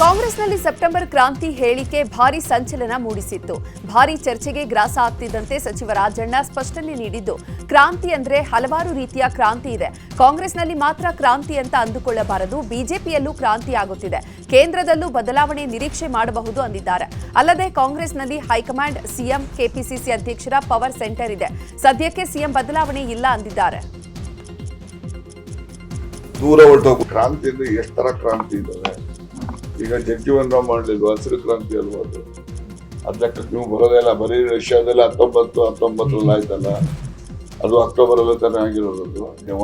ಕಾಂಗ್ರೆಸ್ನಲ್ಲಿ ಸೆಪ್ಟೆಂಬರ್ ಕ್ರಾಂತಿ ಹೇಳಿಕೆ ಭಾರಿ ಸಂಚಲನ ಮೂಡಿಸಿತ್ತು. ಭಾರಿ ಚರ್ಚೆಗೆ ಗ್ರಾಸ ಆಗ್ತಿದ್ದಂತೆ ಸಚಿವ ರಾಜಣ್ಣ ಸ್ಪಷ್ಟನೆ ನೀಡಿದ್ದು, ಕ್ರಾಂತಿ ಅಂದ್ರೆ ಹಲವಾರು ರೀತಿಯ ಕ್ರಾಂತಿ ಇದೆ. ಕಾಂಗ್ರೆಸ್ನಲ್ಲಿ ಮಾತ್ರ ಕ್ರಾಂತಿ ಅಂತ ಅಂದುಕೊಳ್ಳಬಾರದು, ಬಿಜೆಪಿಯಲ್ಲೂ ಕ್ರಾಂತಿ ಆಗುತ್ತಿದೆ. ಕೇಂದ್ರದಲ್ಲೂ ಬದಲಾವಣೆ ನಿರೀಕ್ಷೆ ಮಾಡಬಹುದು ಅಂದಿದ್ದಾರೆ. ಅಲ್ಲದೆ ಕಾಂಗ್ರೆಸ್ನಲ್ಲಿ ಹೈಕಮಾಂಡ್, ಸಿಎಂ, ಕೆಪಿಸಿಸಿ ಅಧ್ಯಕ್ಷರ ಪವರ್ ಸೆಂಟರ್ ಇದೆ. ಸದ್ಯಕ್ಕೆ ಸಿಎಂ ಬದಲಾವಣೆ ಇಲ್ಲ ಅಂದಿದ್ದಾರೆ. ದೂರ ಕ್ರಾಂತಿ ಎಷ್ಟು ಕ್ರಾಂತಿ ಈಗ ಜಗ್ಜೀವನ್ ರಾಮ್ ಮಾಡಲಿಲ್ವ? ಹಸಿರು ಕ್ರಾಂತಿ ಅಲ್ವಾ ಅದು? ಅದ್ ಲೆಕ್ಕಕ್ಕೆ ನೀವು ಬರೋದೇ ಇಲ್ಲ ಬರೀ ರಷ್ಯಾದಲ್ಲಿ ಹತ್ತೊಂಬತ್ತು ಹತ್ತೊಂಬತ್ತರಲ್ಲಿ ಆಯ್ತಲ್ಲ? ಅದು ಅಕ್ಟೋಬರ್ ಅಲ್ಲೇ ತಾನೇ ಆಗಿರೋದು.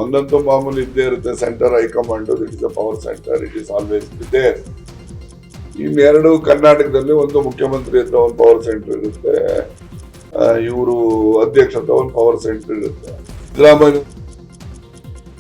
ಒಂದಂತೂ ಮಾಮೂಲಿ ಇದ್ದೇ ಇರುತ್ತೆ centre high command it is a power centre it is always ಇದ್ದೇ ಇನ್ನೆರಡು ಕರ್ನಾಟಕದಲ್ಲಿ ಒಂದು ಮುಖ್ಯಮಂತ್ರಿ ಹತ್ರ ಒಂದು ಪವರ್ ಸೆಂಟರ್ ಇರುತ್ತೆ. ಇವರು ಅಧ್ಯಕ್ಷ ಹತ್ರ ಒಂದು ಪವರ್ ಸೆಂಟರ್ ಇರುತ್ತೆ. ಸಿದ್ದರಾಮಯ್ಯ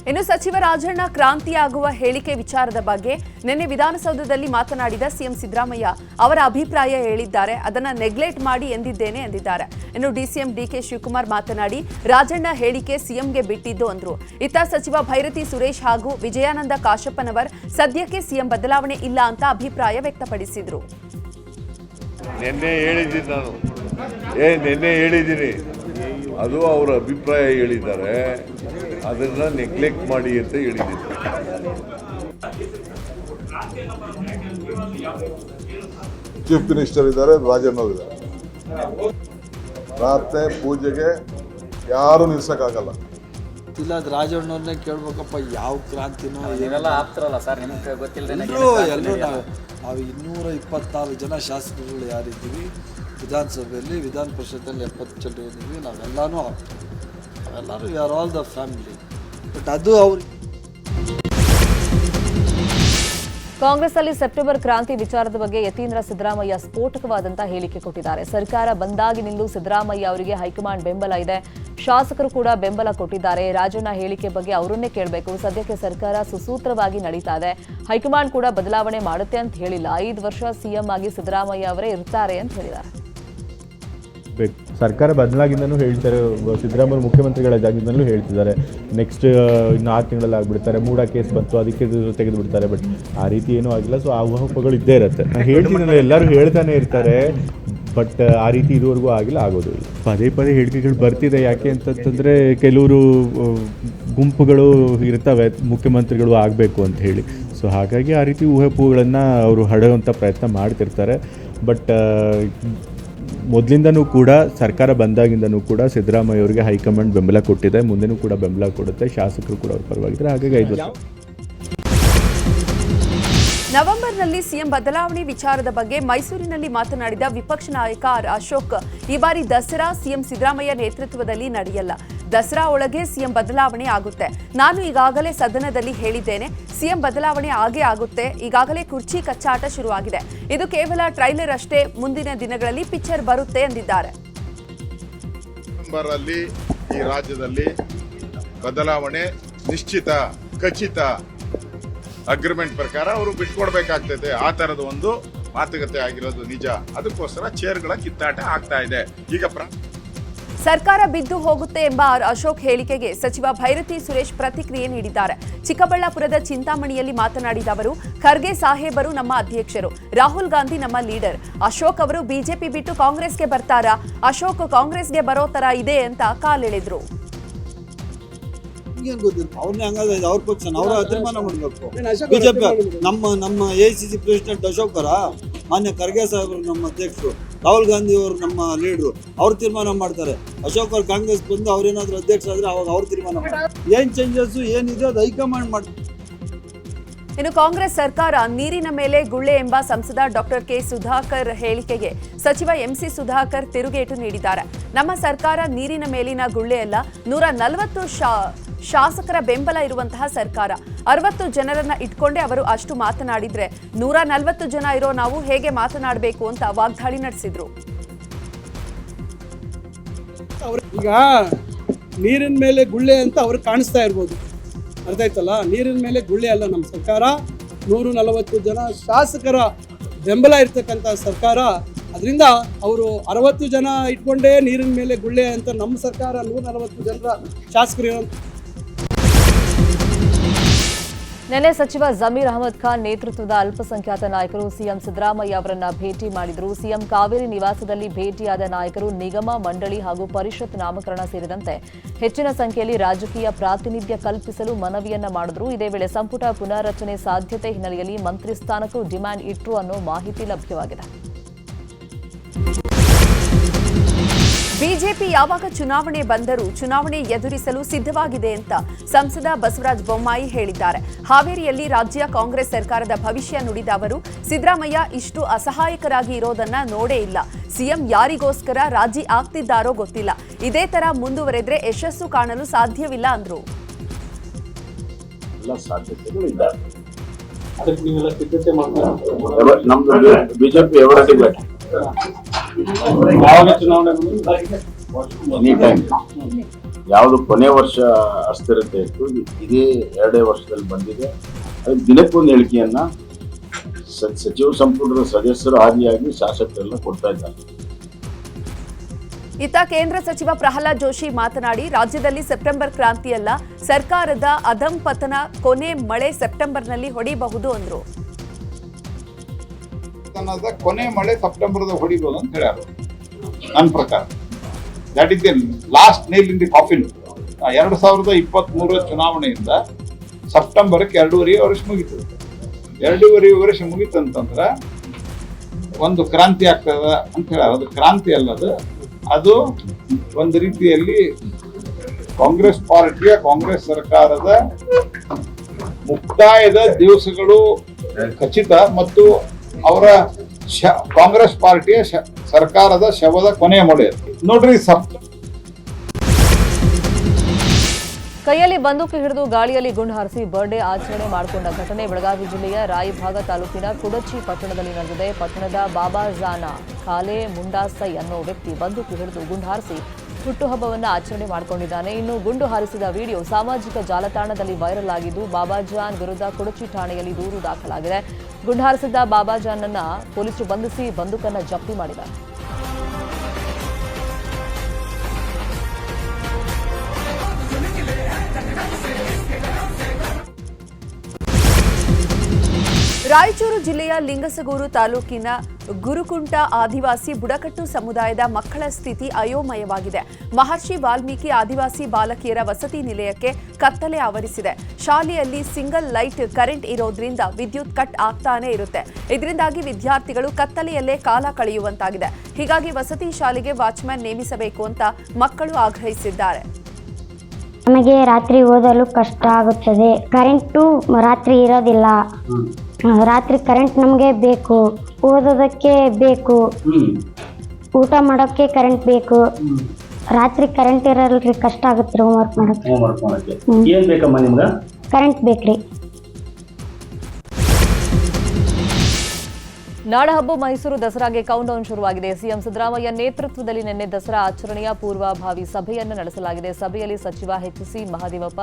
ಇನ್ನು ಸಚಿವ ರಾಜಣ್ಣ ಕ್ರಾಂತಿಯಾಗುವ ಹೇಳಿಕೆ ವಿಚಾರದ ಬಗ್ಗೆ ನಿನ್ನೆ ವಿಧಾನಸೌಧದಲ್ಲಿ ಮಾತನಾಡಿದ ಸಿಎಂ ಸಿದ್ದರಾಮಯ್ಯ ಅವರ ಅಭಿಪ್ರಾಯ ಹೇಳಿದ್ದಾರೆ. ಅದನ್ನ ನೆಗ್ಲೆಕ್ಟ್ ಮಾಡಿ ಎಂದಿದ್ದೇನೆ ಎಂದಿದ್ದಾರೆ. ಇನ್ನು ಡಿಸಿಎಂ ಡಿಕೆ ಶಿವಕುಮಾರ್ ಮಾತನಾಡಿ, ರಾಜಣ್ಣ ಹೇಳಿಕೆ ಸಿಎಂಗೆ ಬಿಟ್ಟಿದ್ದು ಅಂದ್ರು. ಇತ್ತ ಸಚಿವ ಭೈರತಿ ಸುರೇಶ್ ಹಾಗೂ ವಿಜಯಾನಂದ ಕಾಶಪ್ಪನವರ್ ಸದ್ಯಕ್ಕೆ ಸಿಎಂ ಬದಲಾವಣೆ ಇಲ್ಲ ಅಂತ ಅಭಿಪ್ರಾಯ ವ್ಯಕ್ತಪಡಿಸಿದ್ರು. ಅದು ಅವರ ಅಭಿಪ್ರಾಯ ಹೇಳಿದ್ದಾರೆ. ಅದನ್ನ ನೆಗ್ಲೆಕ್ಟ್ ಮಾಡಿ ಅಂತ ಹೇಳಿದ್ದಾರೆ. ಚೀಫ್ ಮಿನಿಸ್ಟರ್ ಇದ್ದಾರೆ ರಾಜನ್ ಅವರು ಇದ್ದಾರೆ. ಪ್ರಾರ್ಥನೆ ಪೂಜೆಗೆ ಯಾರು ನಿಲ್ಸಕ್ಕಾಗಲ್ಲ. ಇಲ್ಲ ಅದು ರಾಜಣ್ಣವ್ರನ್ನೇ ಕೇಳ್ಬೇಕಪ್ಪ ಯಾವ ಕ್ರಾಂತಿನೂ ಏನೆಲ್ಲ ಆಗ್ತಾರಲ್ಲ ಸರ್ ನಿಮ್ಗೆ ಗೊತ್ತಿಲ್ಲ ಎಲ್ಲರೂ ಎಲ್ಲರೂ ನಾವು ನಾವು ಇನ್ನೂರ ಇಪ್ಪತ್ತಾರು ಜನ ಶಾಸಕರುಗಳು ಯಾರಿದ್ದೀವಿ. ವಿಧಾನಸಭೆಯಲ್ಲಿ ವಿಧಾನ ಪರಿಷತ್ತಲ್ಲಿ ಎಪ್ಪತ್ತು ಹೋದಿದ್ವಿ ನಾವೆಲ್ಲನೂ ನಾವೆಲ್ಲರೂ we are all the family but ಅದು ಅವ್ರಿಗೆ ಕಾಂಗ್ರೆಸ್ನಲ್ಲಿ ಸೆಪ್ಟೆಂಬರ್ ಕ್ರಾಂತಿ ವಿಚಾರದ ಬಗ್ಗೆ ಯತೀಂದ್ರ ಸಿದ್ದರಾಮಯ್ಯ ಸ್ಫೋಟಕವಾದಂತಹ ಹೇಳಿಕೆ ಕೊಟ್ಟಿದ್ದಾರೆ. ಸರ್ಕಾರ ಬಂದಾಗಿನಿಂದಲೂ ಸಿದ್ದರಾಮಯ್ಯ ಅವರಿಗೆ ಹೈಕಮಾಂಡ್ ಬೆಂಬಲ ಇದೆ. ಶಾಸಕರು ಕೂಡ ಬೆಂಬಲ ಕೊಟ್ಟಿದ್ದಾರೆ. ರಾಜಣ್ಣ ಹೇಳಿಕೆ ಬಗ್ಗೆ ಅವರನ್ನೇ ಕೇಳಬೇಕು. ಸದ್ಯಕ್ಕೆ ಸರ್ಕಾರ ಸುಸೂತ್ರವಾಗಿ ನಡೀತಾ ಇದೆ. ಹೈಕಮಾಂಡ್ ಕೂಡ ಬದಲಾವಣೆ ಮಾಡುತ್ತೆ ಅಂತ ಹೇಳಿಲ್ಲ. ಐದು ವರ್ಷ ಸಿಎಂ ಆಗಿ ಸಿದ್ದರಾಮಯ್ಯ ಅವರೇ ಇರ್ತಾರೆ ಅಂತ ಹೇಳಿದ್ದಾರೆ. ಬೇಕು ಸರ್ಕಾರ ಬದಲಾಗಿಂದನೂ ಹೇಳ್ತಾರೆ ಸಿದ್ದರಾಮಯ್ಯ ಮುಖ್ಯಮಂತ್ರಿಗಳ ಜಾಗದಿಂದಲೂ ಹೇಳ್ತಿದ್ದಾರೆ. ನೆಕ್ಸ್ಟ್ ಇನ್ನು ಆರು ತಿಂಗಳಲ್ಲಿ ಆಗ್ಬಿಡ್ತಾರೆ. ಮೂಡ ಕೇಸ್ ಬಂತು, ಅದಕ್ಕೆ ತೆಗೆದು ಬಿಡ್ತಾರೆ ಬಟ್ ಆ ರೀತಿ ಏನೂ ಆಗಿಲ್ಲ. ಸೊ ಆ ಊಹಾಪೋಹಗಳು ಇದ್ದೇ ಇರುತ್ತೆ. ಹೇಳ್ತೀನಿ ಎಲ್ಲರೂ ಹೇಳ್ತಾನೆ ಇರ್ತಾರೆ. ಬಟ್ ಆ ರೀತಿ ಇದುವರೆಗೂ ಆಗಿಲ್ಲ ಆಗೋದು ಪದೇ ಪದೇ ಹೇಳಿಕೆಗಳು ಬರ್ತಿದೆ. ಯಾಕೆ ಅಂತಂತಂದರೆ, ಕೆಲವರು ಗುಂಪುಗಳು ಇರ್ತವೆ. ಮುಖ್ಯಮಂತ್ರಿಗಳು ಆಗಬೇಕು ಅಂತ ಹೇಳಿ. ಸೊ ಹಾಗಾಗಿ ಆ ರೀತಿ ಊಹೆಪೂಗಳನ್ನು ಅವರು ಹಡೆಯುವಂಥ ಪ್ರಯತ್ನ ಮಾಡ್ತಿರ್ತಾರೆ. ಬಟ್ ಮೊದಲಿಂದನೂ ಕೂಡ ಸರ್ಕಾರ ಬಂದಾಗಿಂದನೂ ಕೂಡ ಸಿದ್ದರಾಮಯ್ಯ ಅವರಿಗೆ ಹೈಕಮಾಂಡ್ ಬೆಂಬಲ ಕೊಟ್ಟಿದೆ. ಮುಂದೆನೂ ಕೂಡ ಬೆಂಬಲ ಕೊಡುತ್ತೆ. ಶಾಸಕರು ಕೂಡ ಅವ್ರ ಪರವಾಗಿದ್ದಾರೆ. ಹಾಗಾಗಿ ಐದು ವರ್ಷ. ನವೆಂಬರ್ನಲ್ಲಿ ಸಿಎಂ ಬದಲಾವಣೆ ವಿಚಾರದ ಬಗ್ಗೆ ಮೈಸೂರಿನಲ್ಲಿ ಮಾತನಾಡಿದ ವಿಪಕ್ಷ ನಾಯಕ ಆರ್ ಅಶೋಕ್, ಈ ಬಾರಿ ದಸರಾ ಸಿಎಂ ಸಿದ್ದರಾಮಯ್ಯ ನೇತೃತ್ವದಲ್ಲಿ ನಡೆಯಲ್ಲ. ದಸರಾ ಒಳಗೆ ಸಿಎಂ ಬದಲಾವಣೆ ಆಗುತ್ತೆ. ನಾನು ಈಗಾಗಲೇ ಸದನದಲ್ಲಿ ಹೇಳಿದ್ದೇನೆ, ಸಿಎಂ ಬದಲಾವಣೆ ಆಗೇ ಆಗುತ್ತೆ. ಈಗಾಗಲೇ ಕುರ್ಚಿ ಕಚ್ಚಾಟ ಶುರುವಾಗಿದೆ. ಇದು ಕೇವಲ ಟ್ರೈಲರ್ ಅಷ್ಟೇ, ಮುಂದಿನ ದಿನಗಳಲ್ಲಿ ಪಿಕ್ಚರ್ ಬರುತ್ತೆ ಎಂದಿದ್ದಾರೆ. ಈ ರಾಜ್ಯದಲ್ಲಿ ಬದಲಾವಣೆ ನಿಶ್ಚಿತ, ಖಚಿತ ಅಗ್ರಿಮೆಂಟ್ ಪ್ರಕಾರ ಅವರು ಬಿಟ್ಕೊಡ್ಬೇಕಾಗ್ತದೆ. ಆ ತರದ ಒಂದು ಮಾತುಕತೆ ಆಗಿರೋದು ನಿಜ. ಅದಕ್ಕೋಸ್ಕರ ಚೇರ್ಗಳ ಕಿತ್ತಾಟ ಆಗ್ತಾ ಇದೆ. ಈಗ ಸರ್ಕಾರ ಬಿದ್ದು ಹೋಗುತ್ತೆ ಎಂಬ ಅಶೋಕ್ ಹೇಳಿಕೆಗೆ ಸಚಿವ ಭೈರತಿ ಸುರೇಶ್ ಪ್ರತಿಕ್ರಿಯೆ ನೀಡಿದ್ದಾರೆ. ಚಿಕ್ಕಬಳ್ಳಾಪುರದ ಚಿಂತಾಮಣಿಯಲ್ಲಿ ಮಾತನಾಡಿದ ಅವರು ಖರ್ಗೆ ಸಾಹೇಬರು ನಮ್ಮ ಅಧ್ಯಕ್ಷರು ರಾಹುಲ್ ಗಾಂಧಿ ನಮ್ಮ ಲೀಡರ್. ಅಶೋಕ್ ಅವರು ಬಿಜೆಪಿ ಬಿಟ್ಟು ಕಾಂಗ್ರೆಸ್ಗೆ ಬರ್ತಾರಾ? ಅಶೋಕ್ ಕಾಂಗ್ರೆಸ್ಗೆ ಬರೋ ತರ ಇದೆ ಅಂತ ಕಾಲೆಳೆದ್ರು. ಏನು ಗೊತ್ತಿಲ್ಲ ಅವ್ರನ್ನೇ ಹಂಗಾದ್ರೆ ಅವ್ರ ಪಕ್ಷ ಅವರ ತೀರ್ಮಾನ ಮಾಡಬೇಕು. ಬಿಜೆಪಿ ನಮ್ಮ ನಮ್ಮ ಎ ಸಿ ಸಿ ಪ್ರೆಸಿಡೆಂಟ್ ಅಶೋಕರ ಮಾನ್ಯ ಖರ್ಗೆ ಸಾಹೇಬರು ನಮ್ಮ ಅಧ್ಯಕ್ಷರು, ರಾಹುಲ್ ಗಾಂಧಿ ಅವರು ನಮ್ಮ ಲೀಡ್ರು, ಅವ್ರು ತೀರ್ಮಾನ ಮಾಡ್ತಾರೆ. ಅಶೋಕ್ ಅವ್ರು ಕಾಂಗ್ರೆಸ್ ಬಂದು ಅವ್ರೇನಾದ್ರೂ ಅಧ್ಯಕ್ಷ ಆದ್ರೆ ಅವಾಗ ಅವ್ರು ತೀರ್ಮಾನ ಮಾಡ್ತಾರೆ. ಏನ್ ಚೇಂಜಸ್ ಏನಿದೆ ಅದು ಹೈಕಮಾಂಡ್ ಮಾಡ್ತಾರೆ ಇನ್ನು ಕಾಂಗ್ರೆಸ್ ಸರ್ಕಾರ ನೀರಿನ ಮೇಲೆ ಗುಳ್ಳೆ ಎಂಬ ಸಂಸದ ಡಾಕ್ಟರ್ ಕೆ ಸುಧಾಕರ್ ಹೇಳಿಕೆಗೆ ಸಚಿವ ಎಂಸಿ ಸುಧಾಕರ್ ತಿರುಗೇಟು ನೀಡಿದ್ದಾರೆ. ನಮ್ಮ ಸರ್ಕಾರ ನೀರಿನ ಮೇಲಿನ ಗುಳ್ಳೆ ಅಲ್ಲ ನೂರ ನಲವತ್ತು ಶಾಸಕರ ಬೆಂಬಲ ಇರುವಂತಹ ಸರ್ಕಾರ. ಅರವತ್ತು ಜನರನ್ನ ಇಟ್ಕೊಂಡೇ ಅವರು ಅಷ್ಟು ಮಾತನಾಡಿದ್ರೆ ನೂರ ನಲವತ್ತು ಜನ ಇರೋ ನಾವು ಹೇಗೆ ಮಾತನಾಡಬೇಕು ಅಂತ ವಾಗ್ದಾಳಿ ನಡೆಸಿದ್ರು. ಈಗ ನೀರಿನ ಮೇಲೆ ಗುಳ್ಳೆ ಅಂತ ಅವ್ರಿಗೆ ಕಾಣಿಸ್ತಾ ಇರ್ಬೋದು. ಅರ್ಥ ಆಯ್ತಲ್ಲ? ನೀರಿನ ಮೇಲೆ ಗುಳ್ಳೆ ಅಲ್ಲ ನಮ್ಮ ಸರ್ಕಾರ. ನೂರು ನಲವತ್ತು ಜನ ಶಾಸಕರ ಬೆಂಬಲ ಇರ್ತಕ್ಕಂಥ ಸರ್ಕಾರ. ಅದರಿಂದ ಅವರು ಅರವತ್ತು ಜನ ಇಟ್ಕೊಂಡೇ ನೀರಿನ ಮೇಲೆ ಗುಳ್ಳೆ ಅಂತ ನಮ್ಮ ಸರ್ಕಾರ ನೂರ ನಲವತ್ತು ಜನರ ಶಾಸಕರು ನೆನ್ನೆ ಸಚಿವ ಜಮೀರ್ ಅಹಮದ್ ಖಾನ್ ನೇತೃತ್ವದ ಅಲ್ಪಸಂಖ್ಯಾತ ನಾಯಕರು ಸಿಎಂ ಸಿದ್ದರಾಮಯ್ಯ ಅವರನ್ನ ಭೇಟಿ ಮಾಡಿದರು. ಸಿಎಂ ಕಾವೇರಿ ನಿವಾಸದಲ್ಲಿ ಭೇಟಿಯಾದ ನಾಯಕರು ನಿಗಮ, ಮಂಡಳಿ ಹಾಗೂ ಪರಿಷತ್ ನಾಮಕರಣ ಸೇರಿದಂತೆ ಹೆಚ್ಚಿನ ಸಂಖ್ಯೆಯಲ್ಲಿ ರಾಜಕೀಯ ಪ್ರಾತಿನಿಧ್ಯ ಕಲ್ಪಿಸಲು ಮನವಿಯನ್ನ ಮಾಡಿದ್ರು. ಇದೇ ವೇಳೆ ಸಂಪುಟ ಪುನಾರಚನೆ ಸಾಧ್ಯತೆ ಹಿನ್ನೆಲೆಯಲ್ಲಿ ಮಂತ್ರಿ ಸ್ಥಾನಕ್ಕೂ ಡಿಮ್ಯಾಂಡ್ ಇಟ್ರು ಅನ್ನೋ ಮಾಹಿತಿ ಲಭ್ಯವಾಗಿದೆ. ಬಿಜೆಪಿ ಯಾವಾಗ ಚುನಾವಣೆ ಬಂದರೂ ಚುನಾವಣೆ ಎದುರಿಸಲು ಸಿದ್ಧವಾಗಿದೆ ಅಂತ ಸಂಸದ ಬಸವರಾಜ ಬೊಮ್ಮಾಯಿ ಹೇಳಿದ್ದಾರೆ. ಹಾವೇರಿಯಲ್ಲಿ ರಾಜ್ಯ ಕಾಂಗ್ರೆಸ್ ಸರ್ಕಾರದ ಭವಿಷ್ಯ ನುಡಿದ ಅವರು ಸಿದ್ದರಾಮಯ್ಯ ಇಷ್ಟು ಅಸಹಾಯಕರಾಗಿ ಇರೋದನ್ನ ನೋಡೇ ಇಲ್ಲ. ಸಿಎಂ ಯಾರಿಗೋಸ್ಕರ ರಾಜಿ ಆಗ್ತಿದ್ದಾರೋ ಗೊತ್ತಿಲ್ಲ. ಇದೇ ತರ ಮುಂದುವರೆದ್ರೆ ಯಶಸ್ಸು ಕಾಣಲು ಸಾಧ್ಯವಿಲ್ಲ ಅಂದ್ರು. ಬಿಜೆಪಿ ಯಾವಾಗ ಚುನಾವಣೆ ಎನಿ ಯಾವುದು ಕೊನೆ ವರ್ಷ ಅಸ್ಥಿರತೆ ಇತ್ತು ಇದೇ ಎರಡೇ ವರ್ಷದಲ್ಲಿ ಬಂದಿದೆ. ಅದಕ್ಕೆ ದಿನಕ್ಕೊಂದು ಹೇಳಿಕೆಯನ್ನ ಸಚಿವ ಸಂಪುಟದ ಸದಸ್ಯರು ಆದಿಯಾಗಿ ಶಾಸಕರೆಲ್ಲ ಕೊಡ್ತಾ ಇದ್ದಾರೆ. ಇತ್ತ ಕೇಂದ್ರ ಸಚಿವ ಪ್ರಹ್ಲಾದ್ ಜೋಶಿ ಮಾತನಾಡಿ ರಾಜ್ಯದಲ್ಲಿ ಸೆಪ್ಟೆಂಬರ್ ಕ್ರಾಂತಿಯಲ್ಲ ಸರ್ಕಾರದ ಅಧಂಪತನ ಕೊನೆ ಮಳೆ ಸೆಪ್ಟೆಂಬರ್ನಲ್ಲಿ ಹೊಡಿಬಹುದು ಅಂದ್ರು. ತನದ ಕೊನೆ ಮಳೆ ಸೆಪ್ಟೆಂಬರ್ದಾಗ ಹೊಡಿಬೋದು ಅಂತ ಹೇಳ್ಯಾರ. ನನ್ನ ಪ್ರಕಾರ. That is last nail in the coffin ಎರಡು ಸಾವಿರದ ಇಪ್ಪತ್ತ್ ಮೂರರ ಚುನಾವಣೆಯಿಂದ ಸೆಪ್ಟೆಂಬರ್ಗೆ ಎರಡೂವರೆ ವರ್ಷ ಮುಗೀತು. ಎರಡೂವರೆ ವರ್ಷ ಮುಗೀತಂತಂದ್ರೆ ಒಂದು ಕ್ರಾಂತಿ ಆಗ್ತದ ಅಂತ ಹೇಳ ಅದು ಕ್ರಾಂತಿ ಅಲ್ಲದು ಅದು ಒಂದು ರೀತಿಯಲ್ಲಿ ಕಾಂಗ್ರೆಸ್ ಪಾರ್ಟಿಯ ಕಾಂಗ್ರೆಸ್ ಸರ್ಕಾರದ ಮುಕ್ತಾಯದ ದಿವಸಗಳು ಖಚಿತ ಮತ್ತು ಅವರ ಕಾಂಗ್ರೆಸ್ ಪಾರ್ಟಿಯ ಸರ್ಕಾರದ ಶವದ ಕೊನೆಯ ಮೊಳೆ ನೋಡ್ರಿ ಸಪ್ ಕೈಯಲ್ಲಿ ಬಂದೂಕು ಹಿಡಿದು ಗಾಳಿಯಲ್ಲಿ ಗುಂಡು ಹಾರಿಸಿ ಬರ್ಡೇ ಆಚರಣೆ ಮಾಡಿಕೊಂಡ ಘಟನೆ ಬೆಳಗಾವಿ ಜಿಲ್ಲೆಯ ರಾಯಭಾಗ ತಾಲೂಕಿನ ಕುಡಚಿ ಪಟ್ಟಣದಲ್ಲಿ ನಡೆದಿದೆ. ಪಟ್ಟಣದ ಬಾಬಾಜಾನ ಖಾಲೆ ಮುಂಡಾಸೈ ಅನ್ನೋ ವ್ಯಕ್ತಿ ಬಂದೂಕು ಹಿಡಿದು ಗುಂಡು ಹಾರಿಸಿ ಹುಟ್ಟುಹಬ್ಬವನ್ನು ಆಚರಣೆ ಮಾಡಿಕೊಂಡಿದ್ದಾನೆ. ಇನ್ನು ಗುಂಡು ಹಾರಿಸಿದ ವಿಡಿಯೋ ಸಾಮಾಜಿಕ ಜಾಲತಾಣದಲ್ಲಿ ವೈರಲ್ ಆಗಿದ್ದು ಬಾಬಾಜಾನ್ ವಿರುದ್ಧ ಕುಡಚಿ ಠಾಣೆಯಲ್ಲಿ ದೂರು ದಾಖಲಾಗಿದೆ. ಗುಂಡು ಹಾರಿಸಿದ್ದ ಬಾಬಾಜಾನ್ನನ್ನ ಪೊಲೀಸರು ಬಂಧಿಸಿ ಬಂದೂಕನ್ನ ಜಪ್ತಿ ಮಾಡಿದ್ದಾರೆ. ರಾಯಚೂರು ಜಿಲ್ಲೆಯ ಲಿಂಗಸಗೂರು ತಾಲೂಕಿನ ಗುರುಕುಂಟ ಆದಿವಾಸಿ ಬುಡಕಟ್ಟು ಸಮುದಾಯದ ಮಕ್ಕಳ ಸ್ಥಿತಿ ಅಯೋಮಯವಾಗಿದೆ. ಮಹರ್ಷಿ ವಾಲ್ಮೀಕಿ ಆದಿವಾಸಿ ಬಾಲಕಿಯರ ವಸತಿ ನಿಲಯಕ್ಕೆ ಕತ್ತಲೆ ಆವರಿಸಿದೆ. ಶಾಲೆಯಲ್ಲಿ ಸಿಂಗಲ್ ಲೈಟ್ ಕರೆಂಟ್ ಇರೋದ್ರಿಂದ ವಿದ್ಯುತ್ ಕಟ್ ಆಗ್ತಾನೇ ಇರುತ್ತೆ. ಇದರಿಂದಾಗಿ ವಿದ್ಯಾರ್ಥಿಗಳು ಕತ್ತಲೆಯಲ್ಲೇ ಕಾಲ ಕಳೆಯುವಂತಾಗಿದೆ. ಹೀಗಾಗಿ ವಸತಿ ಶಾಲೆಗೆ ವಾಚ್ಮ್ಯಾನ್ ನೇಮಿಸಬೇಕು ಅಂತ ಮಕ್ಕಳು ಆಗ್ರಹಿಸಿದ್ದಾರೆ. ನಮಗೆ ರಾತ್ರಿ ಓದಲು ಕಷ್ಟ ಆಗುತ್ತದೆ. ಕರೆಂಟು ರಾತ್ರಿ ಇರೋದಿಲ್ಲ. ರಾತ್ರಿ ಕರೆಂಟ್ ನಮಗೆ ಬೇಕು. ಓದೋದಕ್ಕೆ ಬೇಕು. ಊಟ ಮಾಡೋಕ್ಕೆ ಕರೆಂಟ್ ಬೇಕು. ರಾತ್ರಿ ಕರೆಂಟ್ ಇರಲ್ರಿ ಕಷ್ಟ ಆಗುತ್ತೆ ಹೋಮ್ವರ್ಕ್ ಮಾಡೋಕ್ಕೆ. ಮಾಡೋಕೆ ಮಾಡಕ್ಕೆ. ಹ್ಮ್. ಏನ್ ಬೇಕಮ್ಮ ನಿಮ್ಗೆ? ಕರೆಂಟ್ ಬೇಕ್ರಿ. ನಾಡಹಬ್ಬ ಮೈಸೂರು ದಸರಾಗೆ ಕೌಂಟ್ ಡೌನ್ ಶುರುವಾಗಿದೆ. ಸಿಎಂ ಸಿದ್ದರಾಮಯ್ಯ ನೇತೃತ್ವದಲ್ಲಿ ನಿನ್ನೆ ದಸರಾ ಆಚರಣೆಯ ಪೂರ್ವಭಾವಿ ಸಭೆಯನ್ನು ನಡೆಸಲಾಗಿದೆ. ಸಭೆಯಲ್ಲಿ ಸಚಿವ ಎಚ್ಸಿ ಮಹದೇವಪ್ಪ,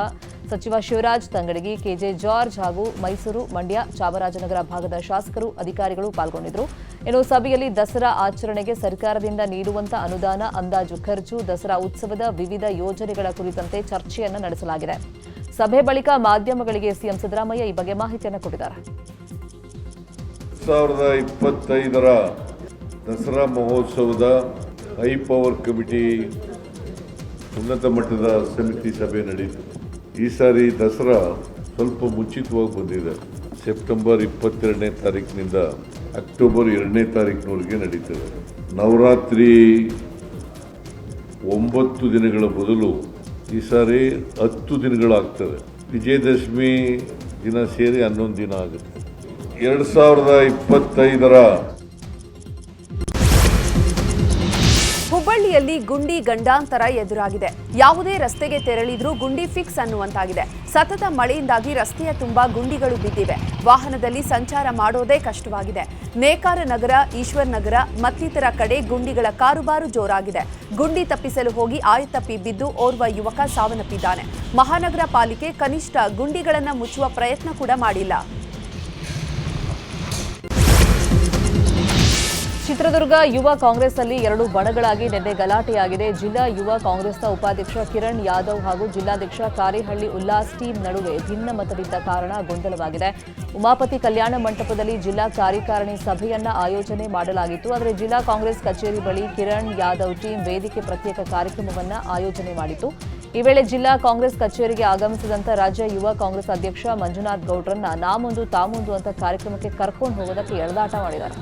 ಸಚಿವ ಶಿವರಾಜ್ ತಂಗಡಗಿ ಕೆಜೆ ಜಾರ್ಜ್ ಹಾಗೂ ಮೈಸೂರು ಮಂಡ್ಯ ಚಾಮರಾಜನಗರ ಭಾಗದ ಶಾಸಕರು, ಅಧಿಕಾರಿಗಳು ಪಾಲ್ಗೊಂಡಿದ್ದರು. ಇನ್ನು ಸಭೆಯಲ್ಲಿ ದಸರಾ ಆಚರಣೆಗೆ ಸರ್ಕಾರದಿಂದ ನೀಡುವಂತ ಅನುದಾನ, ಅಂದಾಜು ಖರ್ಚು, ದಸರಾ ಉತ್ಸವದ ವಿವಿಧ ಯೋಜನೆಗಳ ಕುರಿತಂತೆ ಚರ್ಚೆಯನ್ನು ನಡೆಸಲಾಗಿದೆ. ಸಭೆ ಬಳಿಕ ಮಾಧ್ಯಮಗಳಿಗೆ ಸಿಎಂ ಸಿದ್ದರಾಮಯ್ಯ ಈ ಬಗ್ಗೆ ಮಾಹಿತಿಯನ್ನು ಕೊಟ್ಟಿದ್ದಾರೆ. ಸಾವಿರದ ಇಪ್ಪತ್ತೈದರ ದಸರಾ ಮಹೋತ್ಸವದ ಹೈ ಪವರ್ ಕಮಿಟಿ ಉನ್ನತ ಮಟ್ಟದ ಸಮಿತಿ ಸಭೆ ನಡೀತು ಈ ಸಾರಿ ದಸರಾ ಸ್ವಲ್ಪ ಮುಂಚಿತವಾಗಿ ಬಂದಿದೆ. ಸೆಪ್ಟೆಂಬರ್ ಇಪ್ಪತ್ತೆರಡನೇ ತಾರೀಕಿನಿಂದ ಅಕ್ಟೋಬರ್ ಎರಡನೇ ತಾರೀಕಿನವರೆಗೆ ನಡೀತದೆ. ನವರಾತ್ರಿ ಒಂಬತ್ತು ದಿನಗಳ ಬದಲು ಈ ಸಾರಿ ಹತ್ತು ದಿನಗಳಾಗ್ತದೆ ವಿಜಯದಶಮಿ ದಿನ ಸೇರಿ ಹನ್ನೊಂದು ದಿನ ಆಗುತ್ತೆ. ಎರಡು ಸಾವಿರದ ಇಪ್ಪತ್ತೈದರ ಹುಬ್ಬಳ್ಳಿಯಲ್ಲಿ ಗುಂಡಿ ಗಂಡಾಂತರ ಎದುರಾಗಿದೆ. ಯಾವುದೇ ರಸ್ತೆಗೆ ತೆರಳಿದ್ರೂ ಗುಂಡಿ ಫಿಕ್ಸ್ ಅನ್ನುವಂತಾಗಿದೆ. ಸತತ ಮಳೆಯಿಂದಾಗಿ ರಸ್ತೆಯ ತುಂಬಾ ಗುಂಡಿಗಳು ಬಿದ್ದಿವೆ. ವಾಹನದಲ್ಲಿ ಸಂಚಾರ ಮಾಡೋದೇ ಕಷ್ಟವಾಗಿದೆ. ನೇಕಾರ ನಗರ, ಈಶ್ವರ್ ನಗರ, ಮತ್ತಿತರ ಕಡೆ ಗುಂಡಿಗಳ ಕಾರುಬಾರು ಜೋರಾಗಿದೆ. ಗುಂಡಿ ತಪ್ಪಿಸಲು ಹೋಗಿ ಆಯತಪ್ಪಿ ಬಿದ್ದು ಓರ್ವ ಯುವಕ ಸಾವನ್ನಪ್ಪಿದ್ದಾನೆ. ಮಹಾನಗರ ಪಾಲಿಕೆ ಕನಿಷ್ಠ ಗುಂಡಿಗಳನ್ನು ಮುಚ್ಚುವ ಪ್ರಯತ್ನ ಕೂಡ ಮಾಡಿಲ್ಲ. ಚಿತ್ರದುರ್ಗ ಯುವ ಕಾಂಗ್ರೆಸ್ನಲ್ಲಿ ಎರಡು ಬಣಗಳಾಗಿ ನಿನ್ನೆ ಗಲಾಟೆಯಾಗಿದೆ. ಜಿಲ್ಲಾ ಯುವ ಕಾಂಗ್ರೆಸ್ನ ಉಪಾಧ್ಯಕ್ಷ ಕಿರಣ್ ಯಾದವ್ ಹಾಗೂ ಜಿಲ್ಲಾಧ್ಯಕ್ಷ ಕಾರಿಹಳ್ಳಿ ಉಲ್ಲಾಸ್ ಟೀಮ್ ನಡುವೆ ಭಿನ್ನ ಮತವಿದ್ದ ಕಾರಣ ಗೊಂದಲವಾಗಿದೆ. ಉಮಾಪತಿ ಕಲ್ಯಾಣ ಮಂಟಪದಲ್ಲಿ ಜಿಲ್ಲಾ ಕಾರ್ಯಕಾರಿಣಿ ಸಭೆಯನ್ನ ಆಯೋಜನೆ ಮಾಡಲಾಗಿತ್ತು. ಆದರೆ ಜಿಲ್ಲಾ ಕಾಂಗ್ರೆಸ್ ಕಚೇರಿ ಬಳಿ ಕಿರಣ್ ಯಾದವ್ ಟೀಮ್ ವೇದಿಕೆ ಪ್ರತ್ಯೇಕ ಕಾರ್ಯಕ್ರಮವನ್ನು ಆಯೋಜನೆ ಮಾಡಿತ್ತು. ಈ ವೇಳೆ ಜಿಲ್ಲಾ ಕಾಂಗ್ರೆಸ್ ಕಚೇರಿಗೆ ಆಗಮಿಸಿದಂತ ರಾಜ್ಯ ಯುವ ಕಾಂಗ್ರೆಸ್ ಅಧ್ಯಕ್ಷ ಮಂಜುನಾಥ್ ಗೌಡ್ರನ್ನ ನಾಮೊಂದು, ತಾಮೊಂದು ಅಂತ ಕಾರ್ಯಕ್ರಮಕ್ಕೆ ಕರ್ಕೊಂಡು ಹೋಗೋದಕ್ಕೆ ಎಳೆದಾಟ ಮಾಡಿದ್ದಾರೆ.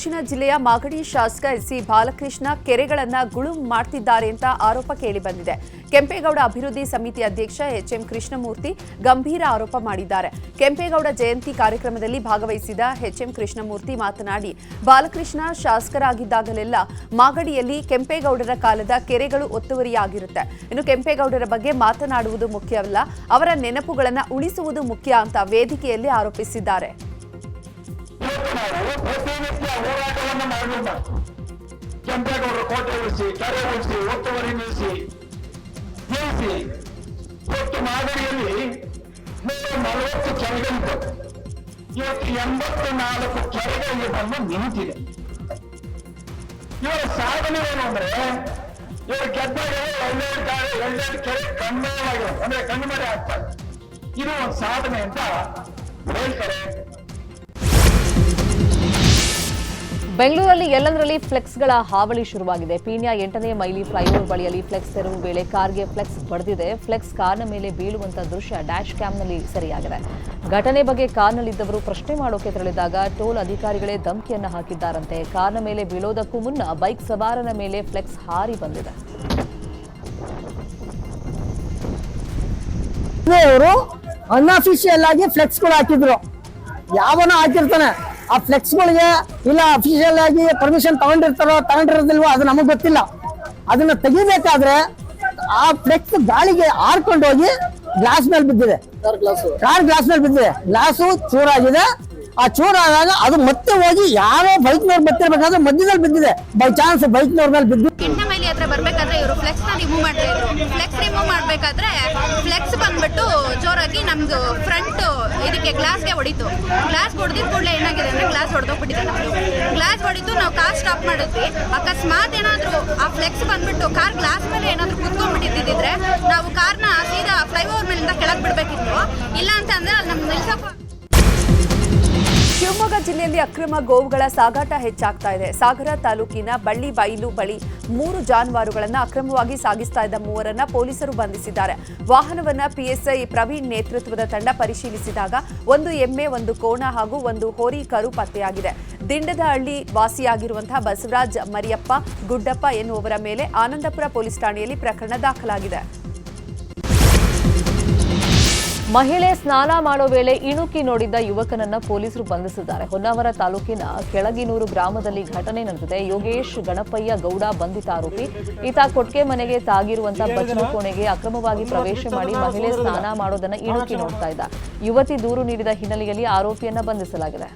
ದಕ್ಷಿಣ ಜಿಲ್ಲೆಯ ಮಾಗಡಿ ಶಾಸಕ ಎಸ್ ಸಿ ಬಾಲಕೃಷ್ಣ ಕೆರೆಗಳನ್ನ ಗುಳುಂ ಮಾಡ್ತಿದ್ದಾರೆ ಅಂತ ಆರೋಪ ಕೇಳಿಬಂದಿದೆ ಕೆಂಪೇಗೌಡ ಅಭಿವೃದ್ಧಿ ಸಮಿತಿ ಅಧ್ಯಕ್ಷ ಎಚ್ ಎಂ ಕೃಷ್ಣಮೂರ್ತಿ ಗಂಭೀರ ಆರೋಪ ಮಾಡಿದ್ದಾರೆ. ಕೆಂಪೇಗೌಡ ಜಯಂತಿ ಕಾರ್ಯಕ್ರಮದಲ್ಲಿ ಭಾಗವಹಿಸಿದ ಎಚ್ಎಂ ಕೃಷ್ಣಮೂರ್ತಿ ಮಾತನಾಡಿ, ಬಾಲಕೃಷ್ಣ ಶಾಸಕರಾಗಿದ್ದಾಗಲೆಲ್ಲ ಮಾಗಡಿಯಲ್ಲಿ ಕೆಂಪೇಗೌಡರ ಕಾಲದ ಕೆರೆಗಳು ಒತ್ತುವರಿಯಾಗಿರುತ್ತೆ. ಇನ್ನು ಕೆಂಪೇಗೌಡರ ಬಗ್ಗೆ ಮಾತನಾಡುವುದು ಮುಖ್ಯವಲ್ಲ, ಅವರ ನೆನಪುಗಳನ್ನು ಉಳಿಸುವುದು ಮುಖ್ಯ ಅಂತ ವೇದಿಕೆಯಲ್ಲಿ ಆರೋಪಿಸಿದ್ದಾರೆ. ಹೋರಾಟವನ್ನು ಮಾಡಲಿಲ್ಲ ಕೆಂಪೇಗೌಡರು ಕೋಟೆ ಉಳಿಸಿ ಕೆರೆ ಉಳಿಸಿ ಒತ್ತುವರಿ ನಿಲ್ಲಿಸಿ ನಿಲ್ಲಿಸಿ ಇವತ್ತು ಮಾದರಿಯಲ್ಲಿ ನೂರ ನಲವತ್ತು ಕೆರೆಗಳಿತ್ತು ಇವತ್ತು ಎಂಬತ್ತು ನಾಲ್ಕು ಕೆರೆಗಳಿಗೆ ಬಂದು ನಿಂತಿದೆ ಇವರ ಸಾಧನೆ ಏನು ಅಂದ್ರೆ ಇವರು ಗೆದ್ದಾಗ ಎರಡೆರಡು ಕಾಲ ಎರಡೆರಡು ಕೆರೆ ಕಣ್ಮರೆಯಾಗಿವೆ ಅಂದ್ರೆ ಕಣ್ಣು ಮರೆ ಆಗ್ತಾರೆ ಇದು ಒಂದು ಸಾಧನೆ ಅಂತ ಹೇಳ್ತಾರೆ. ಬೆಂಗಳೂರಲ್ಲಿ ಎಲ್ಲದರಲ್ಲಿ ಫ್ಲೆಕ್ಸ್ಗಳ ಹಾವಳಿ ಶುರುವಾಗಿದೆ. ಪೀಣ್ಯ ಎಂಟನೇ ಮೈಲಿ ಫ್ಲೈಓವರ್ ಬಳಿಯಲ್ಲಿ ಫ್ಲೆಕ್ಸ್ ತೆರವು ವೇಳೆ ಕಾರ್ಗೆ ಫ್ಲೆಕ್ಸ್ ಬಡಿದಿದೆ. ಫ್ಲೆಕ್ಸ್ ಕಾರ್ನ ಮೇಲೆ ಬೀಳುವಂತಹ ದೃಶ್ಯ ಡ್ಯಾಶ್ ಕ್ಯಾಮ್ನಲ್ಲಿ ಸೆರೆಯಾಗಿದೆ. ಘಟನೆ ಬಗ್ಗೆ ಕಾರ್ನಲ್ಲಿದ್ದವರು ಪ್ರಶ್ನೆ ಮಾಡೋಕೆ ತೆರಳಿದಾಗ ಟೋಲ್ ಅಧಿಕಾರಿಗಳೇ ಧಮಕಿಯನ್ನು ಹಾಕಿದ್ದಾರಂತೆ. ಕಾರ್ನ ಮೇಲೆ ಬೀಳೋದಕ್ಕೂ ಮುನ್ನ ಬೈಕ್ ಸವಾರನ ಮೇಲೆ ಫ್ಲೆಕ್ಸ್ ಹಾರಿ ಬಂದಿದೆ. ಅನ್ಅಫಿಷಿಯಲ್ ಆಗಿ ಕೂಡ ಹಾಕಿದ್ರು. ಯಾವನೋ ಹಾಕಿರ್ತಾನೆ. ಆ ಫ್ಲೆಕ್ಸ್ಗಳಿಗೆ ಇಲ್ಲ ಅಫಿಷಿಯಲ್ ಆಗಿ ಪರ್ಮಿಷನ್ ತಗೊಂಡಿರ್ತಾರೋ ತಗೊಂಡಿರೋದಿಲ್ವೋ ಅದು ನಮಗೆ ಗೊತ್ತಿಲ್ಲ. ಅದನ್ನ ತೆಗಿಬೇಕಾದ್ರೆ ಆ ಫ್ಲೆಕ್ಸ್ ಗಾಳಿಗೆ ಹಾರ್ಕೊಂಡು ಹೋಗಿ ಗ್ಲಾಸ್ ಮೇಲೆ ಬಿದ್ದಿದೆ. ಕಾರ್ ಗ್ಲಾಸ್ ಮೇಲೆ ಬಿದ್ದಿದೆ. ಗ್ಲಾಸು ಚೂರಾಗಿದೆ. ಆ ಚೂರಾದಾಗ ಅದು ಮತ್ತೆ ಹೋಗಿ ಯಾರೋ ಬೈಕ್ನವ್ರು ಬರ್ತಿರ್ಬೇಕಾದ್ರೆ ಮಧ್ಯದಲ್ಲಿ ಬಿದ್ದಿದೆ. ಬೈ ಚಾನ್ಸ್ ಬೈಕ್ನವ್ರ ಮೇಲೆ ಬಿದ್ದು ಎಂಟನೇ ಮೈಲಿ ಹತ್ರ ಬರ್ಬೇಕಾದ್ರೆ ಇವರು ಫ್ಲೆಕ್ಸ್ ರಿಮೂವ್ ಮಾಡ್ತಾ ಫ್ಲೆಕ್ಸ್ ರಿಮೂವ್ ಮಾಡ್ಬೇಕಾದ್ರೆ ಫ್ಲೆಕ್ಸ್ ಬಂದ್ಬಿಟ್ಟು ಜೋರಾಗಿ ನಮ್ದು ಫ್ರಂಟ್ ಇದಕ್ಕೆ ಗ್ಲಾಸ್ಗೆ ಹೊಡಿತು. ಗ್ಲಾಸ್ ಹೊಡೆದಿದ ಕೂಡಲೇ ಏನಾಗಿದೆ ಅಂದ್ರೆ ಗ್ಲಾಸ್ ಹೊಡೆದೋಗ್ಬಿಟ್ಟಿದೆ ಗ್ಲಾಸ್ ಹೊಡಿತು, ನಾವು ಕಾರ್ ಸ್ಟಾಪ್ ಮಾಡಿದ್ವಿ. ಅಕಸ್ಮಾತ್ ಏನಾದ್ರು ಆ ಫ್ಲೆಕ್ಸ್ ಬಂದ್ಬಿಟ್ಟು ಕಾರ್ ಗ್ಲಾಸ್ ಮೇಲೆ ಏನಾದ್ರು ಕುತ್ಕೊಂಡ್ಬಿಟ್ಟಿದ್ದಿದ್ರೆ ನಾವು ಕಾರ್ನ ಸೀದಾ ಫ್ಲೈಓವರ್ ಮೇಲಿಂದ ಕೆಳಗೆ ಬಿಡ್ಬೇಕಿತ್ತು. ಇಲ್ಲ ಅಂತ ಅಂದ್ರೆ ಅಲ್ಲಿ ನಮ್ಗೆ ನಿಲ್ಸೋಕೆ ಶಿವಮೊಗ್ಗ ಜಿಲ್ಲೆಯಲ್ಲಿ ಅಕ್ರಮ ಗೋವುಗಳ ಸಾಗಾಟ ಹೆಚ್ಚಾಗ್ತಾ ಇದೆ. ಸಾಗರ ತಾಲೂಕಿನ ಬಳ್ಳಿ ಬೈಲು ಬಳಿ ಮೂರು ಜಾನುವಾರುಗಳನ್ನು ಅಕ್ರಮವಾಗಿ ಸಾಗಿಸ್ತಾ ಇದ್ದ ಮೂವರನ್ನ ಪೊಲೀಸರು ಬಂಧಿಸಿದ್ದಾರೆ. ವಾಹನವನ್ನ ಪಿಎಸ್ಐ ಪ್ರವೀಣ್ ನೇತೃತ್ವದ ತಂಡ ಪರಿಶೀಲಿಸಿದಾಗ ಒಂದು ಎಮ್ಮೆ, ಒಂದು ಕೋಣ ಹಾಗೂ ಒಂದು ಹೋರಿ ಕರು ಪತ್ತೆಯಾಗಿದೆ. ದಿಂಡದಹಳ್ಳಿ ವಾಸಿಯಾಗಿರುವಂತಹ ಬಸವರಾಜ್ ಮರಿಯಪ್ಪ ಗುಡ್ಡಪ್ಪ ಎನ್ನುವವರ ಮೇಲೆ ಆನಂದಪುರ ಪೊಲೀಸ್ ಠಾಣೆಯಲ್ಲಿ ಪ್ರಕರಣ ದಾಖಲಾಗಿದೆ. ಮಹಿಳೆ ಸ್ನಾನ ಮಾಡೋ ವೇಳೆ ಇಣುಕಿ ನೋಡಿದ್ದ ಯುವಕನನ್ನ ಪೊಲೀಸರು ಬಂಧಿಸಿದ್ದಾರೆ. ಹೊನ್ನಾವರ ತಾಲೂಕಿನ ಕೆಳಗಿನೂರು ಗ್ರಾಮದಲ್ಲಿ ಘಟನೆ ನಡೆದಿದೆ. ಯೋಗೇಶ್ ಗಣಪಯ್ಯ ಗೌಡ ಬಂಧಿತ ಆರೋಪಿ. ಈತ ಕೊಟ್ಗೆ ಮನೆಗೆ ತಾಗಿರುವಂತಹ ಬಚ್ಚಲು ಕೋಣೆಗೆ ಅಕ್ರಮವಾಗಿ ಪ್ರವೇಶ ಮಾಡಿ ಮಹಿಳೆ ಸ್ನಾನ ಮಾಡೋದನ್ನ ಇಣುಕಿ ನೋಡ್ತಾ ಇದ್ದ. ಯುವತಿ ದೂರು ನೀಡಿದ ಹಿನ್ನೆಲೆಯಲ್ಲಿ ಆರೋಪಿಯನ್ನ ಬಂಧಿಸಲಾಗಿದೆ.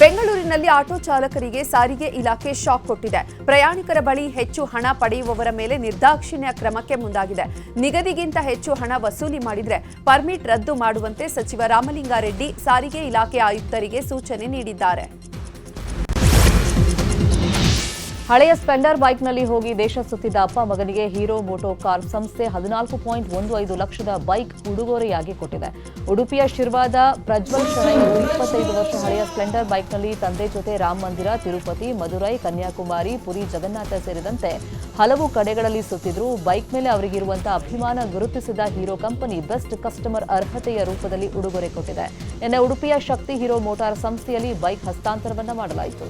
ಬೆಂಗಳೂರಿನಲ್ಲಿ ಆಟೋ ಚಾಲಕರಿಗೆ ಸಾರಿಗೆ ಇಲಾಖೆ ಶಾಕ್ ಕೊಟ್ಟಿದೆ. ಪ್ರಯಾಣಿಕರ ಬಳಿ ಹೆಚ್ಚು ಹಣ ಪಡೆಯುವವರ ಮೇಲೆ ನಿರ್ದಾಕ್ಷಿಣ್ಯ ಕ್ರಮಕ್ಕೆ ಮುಂದಾಗಿದೆ. ನಿಗದಿಗಿಂತ ಹೆಚ್ಚು ಹಣ ವಸೂಲಿ ಮಾಡಿದರೆ ಪರ್ಮಿಟ್ ರದ್ದು ಮಾಡುವಂತೆ ಸಚಿವ ರಾಮಲಿಂಗಾರೆಡ್ಡಿ ಸಾರಿಗೆ ಇಲಾಖೆ ಆಯುಕ್ತರಿಗೆ ಸೂಚನೆ ನೀಡಿದ್ದಾರೆ. ಹಳೆಯ ಸ್ಪೆಂಡರ್ ಬೈಕ್ನಲ್ಲಿ ಹೋಗಿ ದೇಶ ಸುತ್ತಿದ್ದ ಅಪ್ಪ ಮಗನಿಗೆ ಹೀರೋ ಮೋಟೋ ಕಾರ್ ಸಂಸ್ಥೆ ಹದಿನಾಲ್ಕು ಪಾಯಿಂಟ್ ಒಂದು ಐದು ಲಕ್ಷದ ಬೈಕ್ ಉಡುಗೊರೆಯಾಗಿ ಕೊಟ್ಟಿದೆ. ಉಡುಪಿಯ ಶಿರ್ವಾದ ಪ್ರಜ್ವಲ್ ಶರಣ್ ಇಪ್ಪತ್ತೈದು ವರ್ಷ ಹಳೆಯ ಸ್ಪ್ಲೆಂಡರ್ ಬೈಕ್ನಲ್ಲಿ ತಂದೆ ಜೊತೆ ರಾಮ ಮಂದಿರ, ತಿರುಪತಿ, ಮಧುರೈ, ಕನ್ಯಾಕುಮಾರಿ, ಪುರಿ ಜಗನ್ನಾಥ ಸೇರಿದಂತೆ ಹಲವು ಕಡೆಗಳಲ್ಲಿ ಸುತ್ತಿದ್ರು. ಬೈಕ್ ಮೇಲೆ ಅವರಿಗಿರುವಂತಹ ಅಭಿಮಾನ ಗುರುತಿಸಿದ ಹೀರೋ ಕಂಪನಿ ಬೆಸ್ಟ್ ಕಸ್ಟಮರ್ ಅರ್ಹತೆಯ ರೂಪದಲ್ಲಿ ಉಡುಗೊರೆ ಕೊಟ್ಟಿದೆ. ನಿನ್ನೆ ಉಡುಪಿಯ ಶಕ್ತಿ ಹೀರೋ ಮೋಟಾರ್ ಸಂಸ್ಥೆಯಲ್ಲಿ ಬೈಕ್ ಹಸ್ತಾಂತರವನ್ನ ಮಾಡಲಾಯಿತು.